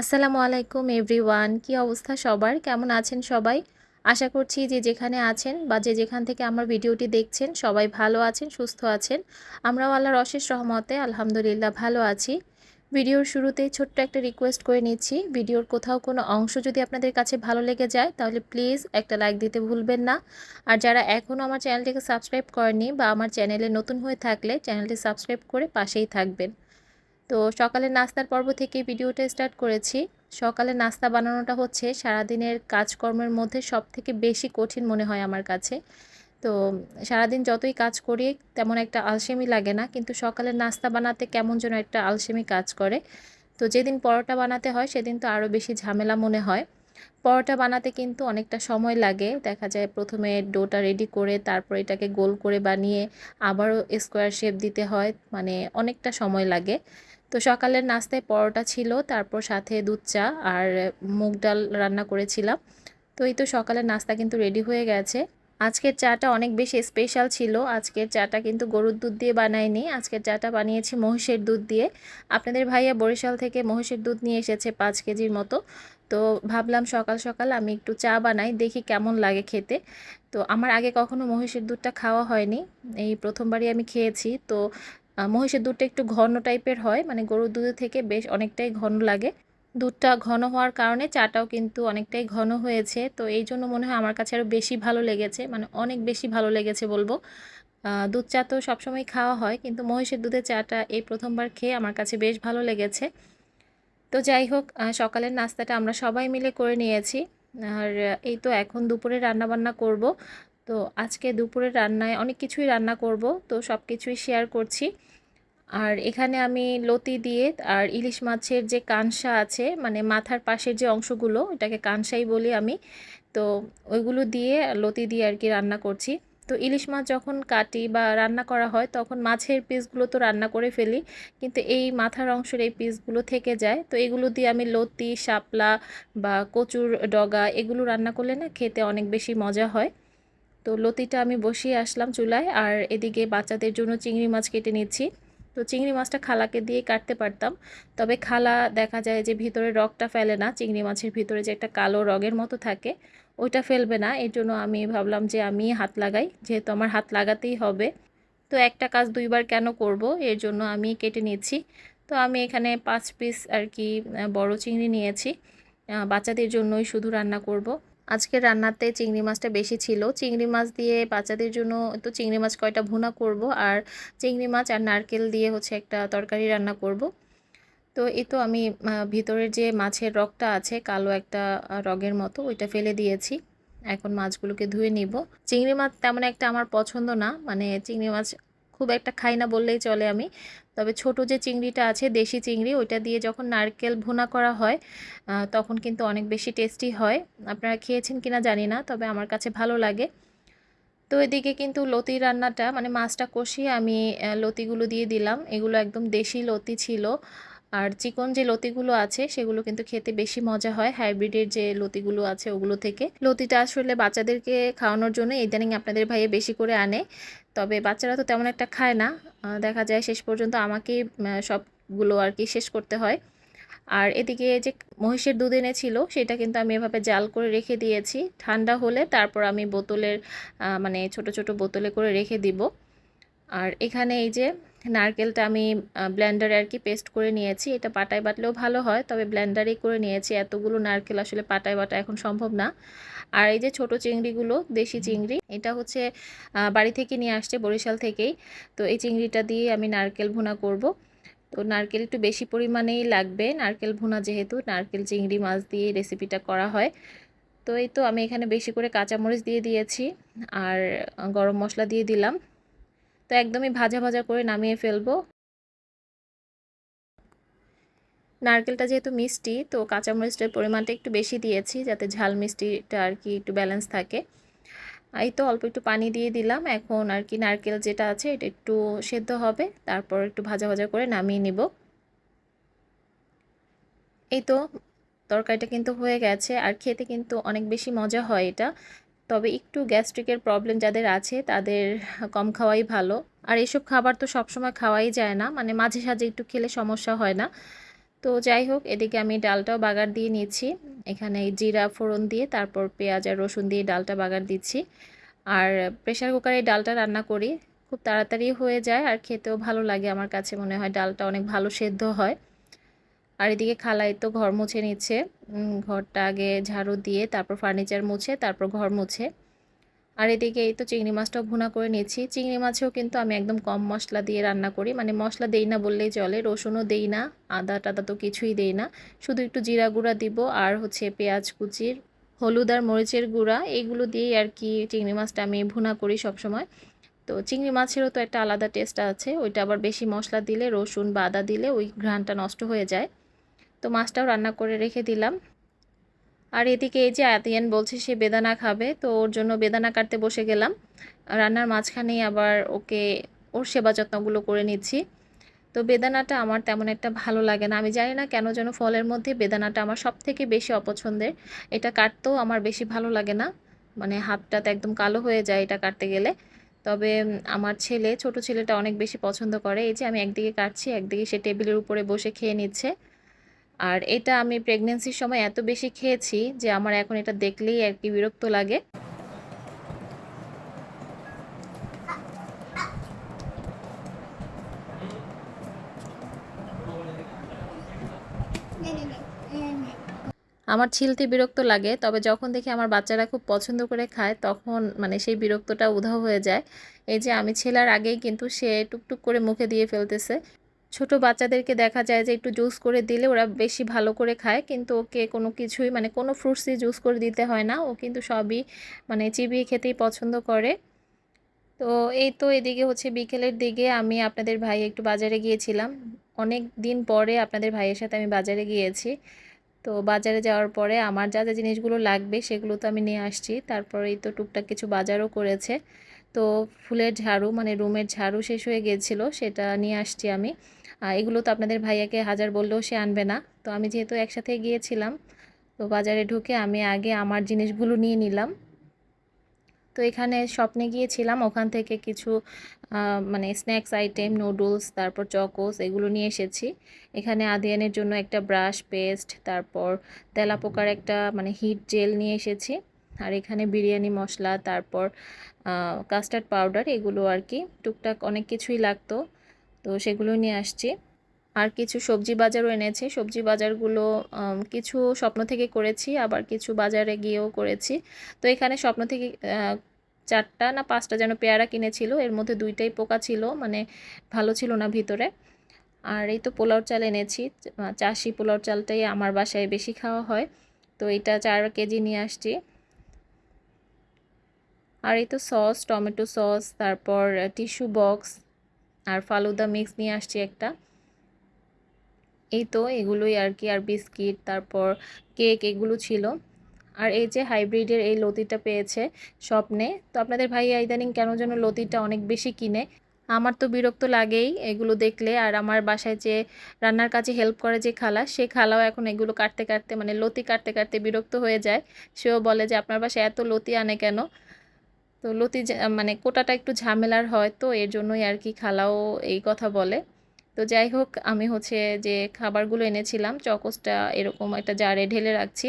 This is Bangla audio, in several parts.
আসসালামু আলাইকুম এভরিওয়ান, কি অবস্থা সবার? কেমন আছেন সবাই? আশা করছি যে যেখানে আছেন বা যে যেখান থেকে আমার ভিডিওটি দেখছেন, সবাই ভালো আছেন, সুস্থ আছেন। আমরাও আল্লাহর অশেষ রহমতে, আলহামদুলিল্লাহ, ভালো আছি। ভিডিওর শুরুতেই ছোট্ট একটা রিকোয়েস্ট করে নিচ্ছি। ভিডিওর কোথাও কোনো অংশ যদি আপনাদের কাছে ভালো লেগে যায়, তাহলে প্লিজ একটা লাইক দিতে ভুলবেন না। আর যারা এখনও আমার চ্যানেলটিকে সাবস্ক্রাইব করেনি বা আমার চ্যানেলে নতুন হয়ে থাকলে, চ্যানেলটি সাবস্ক্রাইব করে পাশেই থাকবেন। তো সকালের নাস্তার পর্ব থেকে ভিডিওটা স্টার্ট করেছি। সকালে নাস্তা বানানোটা হচ্ছে সারাদিনের কাজকর্মের মধ্যে সব থেকে বেশি কঠিন মনে হয় আমার কাছে। তো সারাদিন যতই কাজ করি, তেমন একটা আলসেমি লাগে না, কিন্তু সকালের নাস্তা বানাতে কেমন যেন একটা আলসেমি কাজ করে। তো যেদিন পরোটা বানাতে হয়, সেদিন তো আরও বেশি ঝামেলা মনে হয়। পরোটা বানাতে কিন্তু অনেকটা সময় লাগে। দেখা যায় প্রথমে ডোটা রেডি করে, তারপর এটাকে গোল করে বানিয়ে আবারও স্কোয়ার শেপ দিতে হয়। মানে অনেকটা সময় লাগে। তো সকালের নাস্তায় পরোটা ছিল, তারপর সাথে দুধ চা আর মুগ ডাল রান্না করেছিলাম। তো এই তো সকালের নাস্তা কিন্তু রেডি হয়ে গেছে। আজকের চাটা অনেক বেশি স্পেশাল ছিল। আজকের চাটা কিন্তু গরুর দুধ দিয়ে বানাইনি। আজকের চাটা বানিয়েছি মহিষের দুধ দিয়ে। আপনাদের ভাইয়া বরিশাল থেকে মহিষের দুধ নিয়ে এসেছে পাঁচ কেজির মতো। তো ভাবলাম সকাল সকাল আমি একটু চা বানাই, দেখি কেমন লাগে খেতে। তো আমার আগে কখনো মহিষের দুধটা খাওয়া হয়নি। এই প্রথমবারই আমি খেয়েছি। তো মহিষের দুধটা একটু ঘন টাইপের হয় মানে গরুর দুধের থেকে বেশ অনেকটাই ঘন লাগে। দুধটা ঘন হওয়ার কারণে চাটাও কিন্তু অনেকটাই ঘন হয়েছে। তো এই জন্য মনে হয় আমার কাছে আরও বেশি ভালো লেগেছে মানে অনেক বেশি ভালো লেগেছে বলব। দুধ চা তো সবসময় খাওয়া হয়, কিন্তু মহিষের দুধের চাটা এই প্রথমবার খেয়ে আমার কাছে বেশ ভালো লেগেছে। তো যাই হোক সকালের নাস্তাটা আমরা সবাই মিলে করে নিয়েছি। আর এই তো এখন দুপুরে রান্নাবান্না করব। তো আজকে দুপুরের রান্নায় অনেক কিছুই রান্না করব, তো সব কিছুই শেয়ার করছি। আর এখানে আমি লতি দিয়ে আর ইলিশ মাছের যে কানসা আছে মানে মাথার পাশের যে অংশগুলো এটাকে কানসাই বলি আমি, তো ওইগুলো দিয়ে লতি দিয়ে আর কি রান্না করছি। তো ইলিশ মাছ যখন কাটি বা রান্না করা হয়, তখন মাছের পিসগুলো তো রান্না করে ফেলি, কিন্তু এই মাথার অংশের এই পিসগুলো থেকে যায়। তো এগুলো দিয়ে আমি লতি, শাপলা বা কচুর ডগা এগুলো রান্না করলে না খেতে অনেক বেশি মজা হয়। তো লতিটা আমি বসিয়ে আসলাম চুলায় আর এদিকে বাচ্চাদের জন্য চিংড়ি মাছ কেটে নিচ্ছি। তো চিংড়ি মাছটা খালাকে দিয়ে কাটতে পারতাম। তবে খালা দেখা যায় যে ভিতরে রগটা ফেলে না, চিংড়ি মাছের ভিতরে যে একটা কালো রগের মতো থাকে, ওইটা ফেলবে না। এর জন্য আমি ভাবলাম যে আমি হাত লাগাই, যেহেতু আমার হাত লাগাতেই হবে। তো একটা কাজ দুইবার কেন করব, এর জন্য আমি কেটে নিচ্ছি। তো আমি এখানে পাঁচ পিস আর কি বড় চিংড়ি নিয়েছি। বাচ্চাদের জন্যই শুধু রান্না করব। আজকে রান্নাতে চিংড়ি মাছটা বেশি ছিল। চিংড়ি মাছ দিয়ে বাচ্চাদের জন্য তো চিংড়ি মাছ কয়টা ভুনা করব আর চিংড়ি মাছ আর নারকেল দিয়ে হচ্ছে একটা তরকারি রান্না করব। তো এই তো আমি ভিতরের যে মাছের রগটা আছে, কালো একটা রগের মতো, ওইটা ফেলে দিয়েছি। এখন মাছগুলোকে ধুয়ে নিব। চিংড়ি মাছ তেমন একটা আমার পছন্দ না। মানে চিংড়ি মাছ খুব একটা খাই না বললেই চলে আমি। তবে ছোট যে চিংড়িটা আছে, দেশি চিংড়ি, ওইটা দিয়ে যখন নারকেল ভুনা করা হয় তখন কিন্তু অনেক বেশি টেস্টি হয়। আপনারা খেয়েছেন কিনা জানি না, তবে আমার কাছে ভালো লাগে। তো এদিকে কিন্তু লতি রান্নাটা মানে মাছটা কষিয়ে আমি লতিগুলো দিয়ে দিলাম। এগুলো একদম দেশি লতি ছিল। আর চিকন যে লতিগুলো আছে, সেগুলো কিন্তু খেতে বেশি মজা হয়। হাইব্রিডের যে লতিগুলো আছে, ওগুলো থেকে। লতিটা আসলে বাচ্চাদেরকে খাওয়ানোর জন্য ইদানিং আপনাদের ভাইয়ে বেশি করে আনে। তবে বাচ্চারা তো তেমন একটা খায় না। দেখা যায় শেষ পর্যন্ত আমাকেই সবগুলো আর কি শেষ করতে হয়। আর এদিকে যে মহিষের দুধ এনেছিল, সেটা কিন্তু আমি এভাবে জাল করে রেখে দিয়েছি। ঠান্ডা হলে তারপর আমি বোতলের মানে ছোট ছোট বোতলে করে রেখে দিব। আর এখানে এই যে নারকেলটা আমি ব্ল্যান্ডারে আর কি পেস্ট করে নিয়েছি। এটা পাটায় বাটলেও ভালো হয় তবে ব্ল্যান্ডারেই করে নিয়েছি। এতগুলো নারকেল আসলে পাটায় বাটা এখন সম্ভব না। আর এই যে ছোট চিংড়িগুলো দেশি চিংড়ি এটা হচ্ছে বাড়ি থেকে নিয়ে আসছে বরিশাল থেকেই। তো এই চিংড়িটা দিয়ে আমি নারকেল ভুনা করব। তো নারকেল একটু বেশি পরিমাণেই লাগবে। নারকেল ভুনা যেহেতু নারকেল চিংড়ি মাছ দিয়ে রেসিপিটা করা হয়। তো এই তো আমি এখানে বেশি করে কাঁচামরিচ দিয়ে দিয়েছি। আর গরম মশলা দিয়ে দিলাম। তো একদমই ভাজা ভাজা করে নামিয়ে ফেলব। নারকেলটা যেহেতু মিষ্টি, তো কাঁচামরিচটার পরিমাণটা একটু বেশি দিয়েছি যাতে ঝাল মিষ্টিটা আর কি একটু ব্যালেন্স থাকে। এই তো অল্প একটু পানি দিয়ে দিলাম। এখন আর কি নারকেল যেটা আছে এটা একটু সেদ্ধ হবে, তারপর একটু ভাজা ভাজা করে নামিয়ে নিব। এই তো তরকারিটা কিন্তু হয়ে গেছে, আর খেতে কিন্তু অনেক বেশি মজা হয় এটা। তবে একটু গ্যাস্ট্রিকের প্রবলেম যাদের আছে, তাদের কম খাওয়াই ভালো। আর এসব খাবার তো সবসময় খাওয়াই যায় না মানে মাঝে সাঝে একটু খেলে সমস্যা হয় না। তো যাই হোক, এদিকে আমি ডালটাও বাগার দিয়ে নিচ্ছি এখানে জিরা ফোড়ন দিয়ে, তারপর পেঁয়াজ আর রসুন দিয়ে ডালটা বাগার দিচ্ছি। আর প্রেশার কুকারে ডালটা রান্না করি, খুব তাড়াতাড়ি হয়ে যায় আর খেতেও ভালো লাগে আমার কাছে মনে হয়, ডালটা অনেক ভালো সেদ্ধ হয়। আর এদিকে খালাই তো ঘর মুছে নিচ্ছে। ঘরটা আগে ঝাড়ু দিয়ে তারপর ফার্নিচার মুছে, তারপর ঘর মুছে। আর এদিকে এই তো চিংড়ি মাছটাও ভুনা করে নিচ্ছি। চিংড়ি মাছেও কিন্তু আমি একদম কম মশলা দিয়ে রান্না করি। মানে মশলা দেই না বললেই চলে, রসুনও দেই না, আদা টাদা তো কিছুই দেই না। শুধু একটু জিরা গুঁড়া দিব আর হচ্ছে পেঁয়াজ কুচির, হলুদ আর মরিচের গুঁড়া, এইগুলো দিয়েই আর কি চিংড়ি মাছটা আমি ভুনা করি সবসময়। তো চিংড়ি মাছেরও তো একটা আলাদা টেস্ট আছে। ওইটা আবার বেশি মশলা দিলে, রসুন বা আদা দিলে ওই ঘ্রাণটা নষ্ট হয়ে যায়। তো মাছটাও রান্না করে রেখে দিলাম। আর এদিকে এই যে আতিয়ান বলছে সে বেদানা খাবে, তো ওর জন্য বেদানা কাটতে বসে গেলাম। রান্নার মাঝখানেই আবার ওকে ওর সেবা যত্নগুলো করে নিচ্ছি। তো বেদানাটা আমার তেমন একটা ভালো লাগে না। আমি জানি না কেন যেন ফলের মধ্যে বেদানাটা আমার সব থেকে বেশি অপছন্দের। এটা কাটতেও আমার বেশি ভালো লাগে না। মানে হাতটাতে একদম কালো হয়ে যায় এটা কাটতে গেলে। তবে আমার ছেলে, ছোট ছেলেটা অনেক বেশি পছন্দ করে। এই যে আমি একদিকে কাটছি, একদিকে সে টেবিলের উপরে বসে খেয়ে নিচ্ছে। আর এটা আমি প্রেগনেন্সির সময় এত বেশি খেয়েছি যে আমার এখন এটা দেখলেই আর কি বিরক্ত লাগে। আমার ছিলতে বিরক্ত লাগে, তবে যখন দেখি আমার বাচ্চারা খুব পছন্দ করে খায়, তখন মানে সেই বিরক্তটা উধাও হয়ে যায়। এই যে আমি ছেলার আগেই কিন্তু সে টুকটুক করে মুখে দিয়ে ফেলতেছে। ছোট বাচ্চাদেরকে দেখা যায় যে একটু জুস করে দিলে ওরা বেশি ভালো করে খায়, কিন্তু ওকে কোনো কিছুই মানে কোনো ফ্রুটসই জুস করে দিতে হয় না। ও কিন্তু সবই মানে চিবিয়ে খেতেই পছন্দ করে। তো এই তো এদিকে হচ্ছে বিকেলের দিকে আমি আপনাদের ভাই একটু বাজারে গিয়েছিলাম। অনেক দিন পরে আপনাদের ভাইয়ের সাথে আমি বাজারে গিয়েছি। তো বাজারে যাওয়ার পরে আমার যা যা জিনিসগুলো লাগবে সেগুলো তো আমি নিয়ে আসছি। তারপরেই তো টুকটাক কিছু বাজারও করেছে। তো ফুলের ঝাড়ু মানে রুমের ঝাড়ু শেষ হয়ে গিয়েছিল, সেটা নিয়ে আসছি আমি। এগুলো তো আপনাদের ভাইয়াকে হাজার বললেও সে আনবে না। তো আমি যেহেতু একসাথে গিয়েছিলাম, তো বাজারে ঢুকে আমি আগে আমার জিনিসগুলো নিয়ে নিলাম। তো এখানে স্বপ্নে গিয়েছিলাম, ওখান থেকে কিছু মানে স্ন্যাক্স আইটেম, নুডলস, তারপর চকোস, এগুলো নিয়ে এসেছি। এখানে আদিয়ানের জন্য একটা ব্রাশ পেস্ট, তারপর তেলাপোকার একটা মানে হিট জেল নিয়ে এসেছি। আর এখানে বিরিয়ানি মশলা, তারপর কাস্টার্ড পাউডার, এগুলো আর কি। টুকটাক অনেক কিছুই লাগতো। তো সেগুলো নিয়ে আসছি। আর কিছু সবজি বাজারও এনেছি। সবজি বাজারগুলো কিছু স্বপ্ন থেকে করেছি, আবার কিছু বাজারে গিয়েও করেছি। তো এখানে স্বপ্ন থেকে চারটা না পাঁচটা যেন পেয়ারা কিনেছিল, এর মধ্যে দুইটাই পোকা ছিল মানে ভালো ছিল না ভিতরে। আর এই তো পোলাও চাল এনেছি চাষি পোলাও চালটাই আমার বাসায় বেশি খাওয়া হয়। তো এটা চার কেজি নিয়ে আসছি। আর এই তো সস, টমেটো সস, তারপর টিস্যু বক্স আর ফালুদা মিক্স নিয়ে আসছি একটা। এই তো এগুলোই আর কি, আর বিস্কিট, তারপর কেক এগুলো ছিল। আর এই যে হাইব্রিডের এই লতিটা পেয়েছে স্বপ্নে। তো আপনাদের ভাই ইদানিং কেন যেন লতিটা অনেক বেশি কিনে। আমার তো বিরক্ত লাগেই এগুলো দেখলে। আর আমার বাসায় যে রান্নার কাজে হেল্প করে যে খালা, সে খালাও এখন এগুলো কাটতে কাটতে মানে লতি কাটতে কাটতে বিরক্ত হয়ে যায়। সেও বলে যে, আপনার বাসায় এত লতি আনে কেন? তো লতি মানে কোটাটা একটু ঝামেলার হয়, তো এর জন্যই আর কি খালাও এই কথা বলে। তো যাই হোক, আমি হচ্ছে যে খাবারগুলো এনেছিলাম, চকোসটা এরকম একটা জারে ঢেলে রাখছি।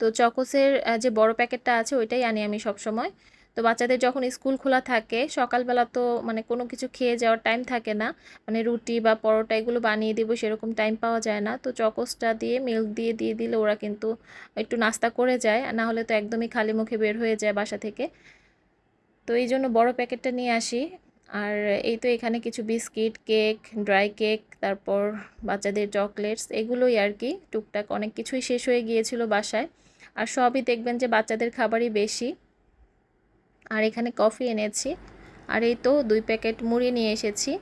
তো চকোসের যে বড় প্যাকেটটা আছে ওইটাই আনি আমি সব সময় তো বাচ্চাদের যখন স্কুল খোলা থাকে, সকালবেলা তো মানে কোনো কিছু খেয়ে যাওয়ার টাইম থাকে না। মানে রুটি বা পরোটা এগুলো বানিয়ে দিব সেরকম টাইম পাওয়া যায় না। তো চকোসটা দিয়ে মিল্ক দিয়ে দিয়ে দিলে ওরা কিন্তু একটু নাস্তা করে যায়। না হলে তো একদমই খালি মুখে বের হয়ে যায় বাসা থেকে। তো এই জন্য বড় প্যাকেটটা নিয়ে আসি। আর এই তো এখানে কিছু বিস্কিট, কেক, ড্রাই কেক, তারপর বাচ্চাদের চকলেটস, এগুলোই আর কি। টুকটাক অনেক কিছুই শেষ হয়ে গিয়েছিল বাসায়। আর সবই দেখবেন যে বাচ্চাদের খাবারই বেশি। আর এখানে কফি এনেছি। আর এই তো দুই প্যাকেট মুড়ি নিয়ে এসেছি।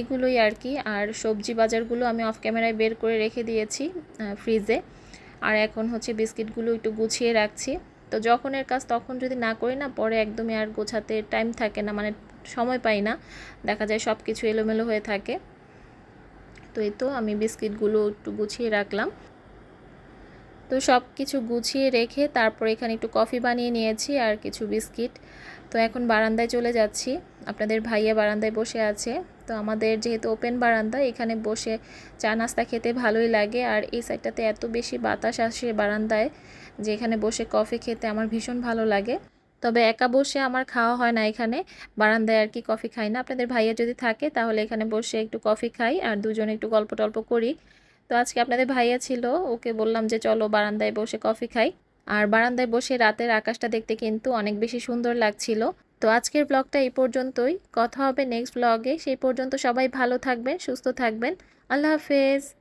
এগুলোই আর কি। আর সবজি বাজারগুলো আমি অফ ক্যামেরায় বের করে রেখে দিয়েছি ফ্রিজে। আর এখন হচ্ছে বিস্কিটগুলো একটু গুছিয়ে রাখছি। তো যখনের কাজ তখন যদি না করি না, পরে একদমই আর গোছাতে টাইম থাকে না মানে সময় পাই না। দেখা যায় সব কিছু এলোমেলো হয়ে থাকে। তো এই তো আমি বিস্কিটগুলো একটু গুছিয়ে রাখলাম। তো সব কিছু গুছিয়ে রেখে তারপর এখানে একটু কফি বানিয়ে নিয়েছি আর কিছু বিস্কিট। তো এখন বারান্দায় চলে যাচ্ছি। আপনাদের ভাইয়া বারান্দায় বসে আছে। তো আমাদের যেহেতু ওপেন বারান্দা, এখানে বসে চা নাস্তা খেতে ভালোই লাগে। আর এই সাইডটাতে এত বেশি বাতাস আসে বারান্দায়। যে এখানে বসে কফি খেতে আমার ভীষণ ভালো লাগে। তবে একা বসে আমার খাওয়া হয় না এখানে। বারান্দায় আর কি কফি খাই না। আপনাদের ভাইয়া যদি থাকে, তাহলে এখানে বসে একটু কফি খাই আর দুজনে একটু গল্প টল্প করি। তো আজকে আপনাদের ভাইয়া ছিল, ওকে বললাম যে চলো বারান্দায় বসে কফি খাই। আর বারান্দায় বসে রাতের আকাশটা দেখতে কিন্তু অনেক বেশি সুন্দর লাগছিল। তো আজকের ব্লগটা এই পর্যন্তই। কথা হবে নেক্সট ব্লগে। সেই পর্যন্ত সবাই ভালো থাকবেন, সুস্থ থাকবেন। আল্লাহ হাফেজ।